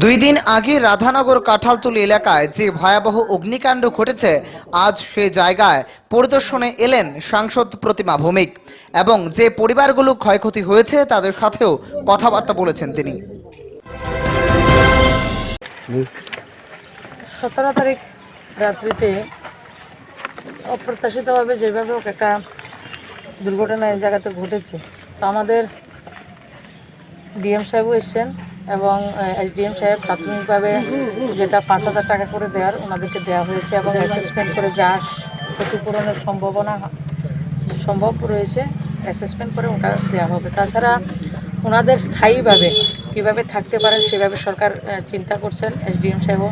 দুই দিন আগে রাধানগর কাঁঠালতুলি এলাকায় যে ভয়াবহ অগ্নিকাণ্ড ঘটেছে, আজ সে জায়গায় পরিদর্শনে এলেন সাংসদ প্রতিমা ভৌমিক এবং যে পরিবারগুলো ক্ষয়ক্ষতি হয়েছে তাদের সাথেও কথাবার্তা বলেছেন তিনি। সতেরো তারিখ রাত্রিতে অপ্রত্যাশিতভাবে যেভাবে একটা দুর্ঘটনা এই জায়গাতে ঘটেছে, তো আমাদের ডিএম সাহেবও এসছেন। এবং এসডিএম সাহেব প্রাথমিকভাবে যেটা পাঁচ হাজার টাকা করে দেওয়ার ওনাদেরকে দেওয়া হয়েছে এবং অ্যাসেসমেন্ট করে যা ক্ষতিপূরণের সম্ভাবনা সম্ভব রয়েছে অ্যাসেসমেন্ট করে ওটা দেওয়া হবে। তাছাড়া ওনাদের স্থায়ীভাবে কীভাবে থাকতে পারেন সেভাবে সরকার চিন্তা করছেন। এসডিএম সাহেবও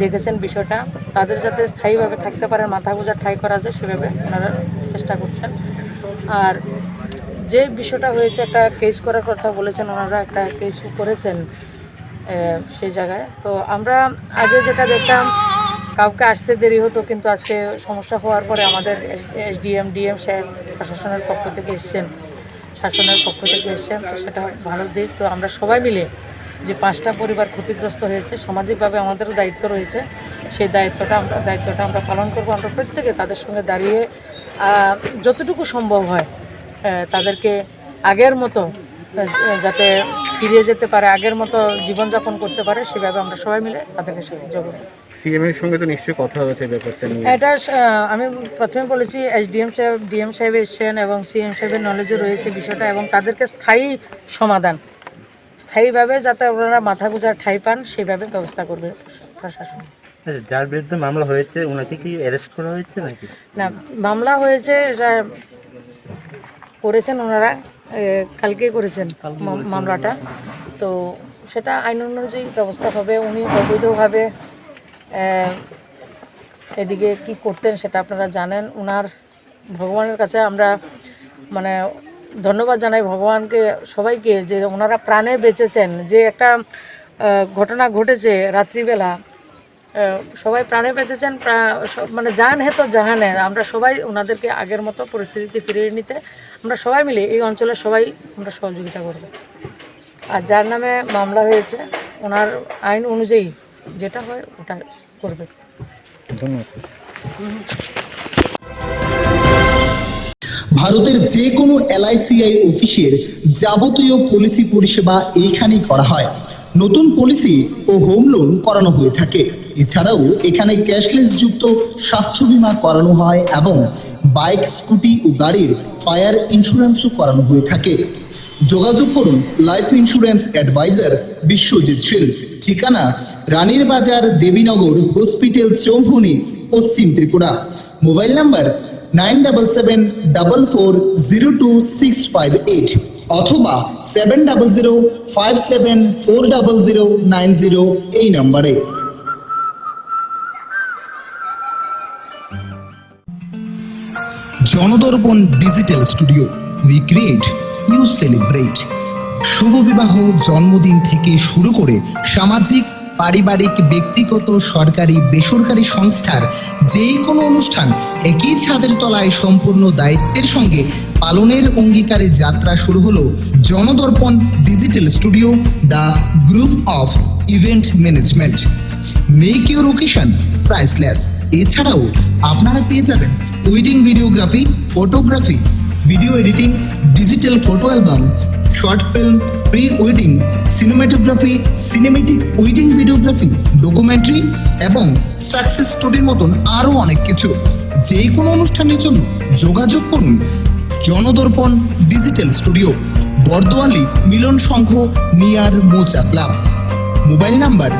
দেখেছেন বিষয়টা। তাদের যাতে স্থায়ীভাবে থাকতে পারেন মাথা গোজা ঠাই করা যায় সেভাবে ওনারা চেষ্টা করছেন। আর যে বিষয়টা হয়েছে, একটা কেস করার কথা বলেছেন, ওনারা একটা কেস করেছেন সেই জায়গায়। তো আমরা আগে যেটা দেখতাম, কাউকে আসতে দেরি হতো, কিন্তু আজকে সমস্যা হওয়ার পরে আমাদের এসডিএম ডিএম সাহেব প্রশাসনের পক্ষ থেকে এসছেন। শাসনের পক্ষ থেকে এসছেন, তো সেটা ভালো দিক। তো আমরা সবাই মিলে যে পাঁচটা পরিবার ক্ষতিগ্রস্ত হয়েছে, সামাজিকভাবে আমাদেরও দায়িত্ব রয়েছে, সেই দায়িত্বটা আমরা দায়িত্বটা আমরা পালন করব। আমরা প্রত্যেকে তাদের সঙ্গে দাঁড়িয়ে যতটুকু সম্ভব হয় তাদেরকে আগের মতো যাতে ফিরে যেতে পারে আগের মতো জীবনযাপন করতে পারে সেভাবে আমরা সবাই মিলে তাদেরকে সাহায্য করব। সিএম এর সঙ্গে তো নিশ্চয়ই কথা হয়েছে এই ব্যাপারটা নিয়ে। এটা আমি প্রথমে বলেছি এস এসডিএম সাহেব ডিএম সাহেব এসছেন এবং সিএম সাহেবের নলেজে রয়েছে বিষয়টা এবং তাদেরকে স্থায়ী সমাধান স্থায়ীভাবে যাতে ওনারা মাথা গোজার ঠাই পান সেভাবে ব্যবস্থা করবে প্রশাসন। আচ্ছা, যার বিরুদ্ধে মামলা হয়েছে ওনাকে কি অ্যারেস্ট করা হয়েছে নাকি? না মামলা হয়েছে করেছেন ওনারা এ, কালকে করেছেন মামলাটা। তো সেটা আইন অনুযায়ী ব্যবস্থা হবে উনি অবৈধভাবে এদিকে কি করতেন সেটা আপনারা জানেন। ওনার ভগবানের কাছে আমরা মানে ধন্যবাদ জানাই ভগবানকে সবাইকে যে ওনারা প্রাণে বেঁচেছেন। যে একটা ঘটনা ঘটেছে রাত্রিবেলা সবাই প্রাণে বেঁচেছেন মানে জান হে তো জাহানে আমরা সবাই ওনাদেরকে আগের মতো পরিস্থিতিতে ফিরিয়ে নিতে আমরা সবাই মিলে এই অঞ্চলের সবাই আমরা সহযোগিতা করব। আর যার নামে মামলা হয়েছে ওনার আইন অনুযায়ী যেটা হয় ওটা করবে। ধন্যবাদ। ভারতের যে কোনো এলআইসিআই অফিসের যাবতীয় পলিসি পরিষেবা এইখানেই করা হয়। নতুন পলিসি ও হোম লোন করানো হয়ে থাকে। এছাড়াও এখানে ক্যাশলেস যুক্ত স্বাস্থ্য বীমা করানো হয় এবং বাইক স্কুটি ও গাড়ির ফায়ার ইন্স্যুরেন্সও করানো হয়ে থাকে। যোগাযোগ করুন life insurance advisor Biswajit Shil ঠিকানা Ranir Bazar Debinagar hospital Choumuhani, Paschim Tripura. Mobile number nine double seven double four zero two six five eight অথবা seven double zero five seven four double zero nine zero এই নম্বরে। Janadarpan digital studio we create you celebrate শুভ বিবাহ, জন্মদিন থেকে শুরু করে সামাজিক পারিবারিক, ব্যক্তিগত, সরকারি, বেসরকারি সংস্থার যে কোনো অনুষ্ঠান একই ছাদের তলায় সম্পূর্ণ দায়িত্বের সঙ্গে পালনের অঙ্গীকারে যাত্রা শুরু হলো Janadarpan digital studio the group of event management. Make your occasion priceless. এছাড়াও আপনারা পেয়ে যাবেন wedding videography, photography, video editing, digital photo album, short film pre wedding cinematography, cinematic wedding videography documentary এবং সাকসেস স্টোরির মতন আরও অনেক কিছু। যে কোনো অনুষ্ঠানের জন্য যোগাযোগ করুন Janadarpan digital studio Bardowali Milan Sangha near Mocha club. Mobile number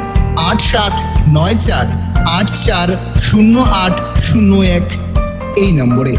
আট সাত নয় চার আট চার শূন্য আট শূন্য এক এই নম্বরে।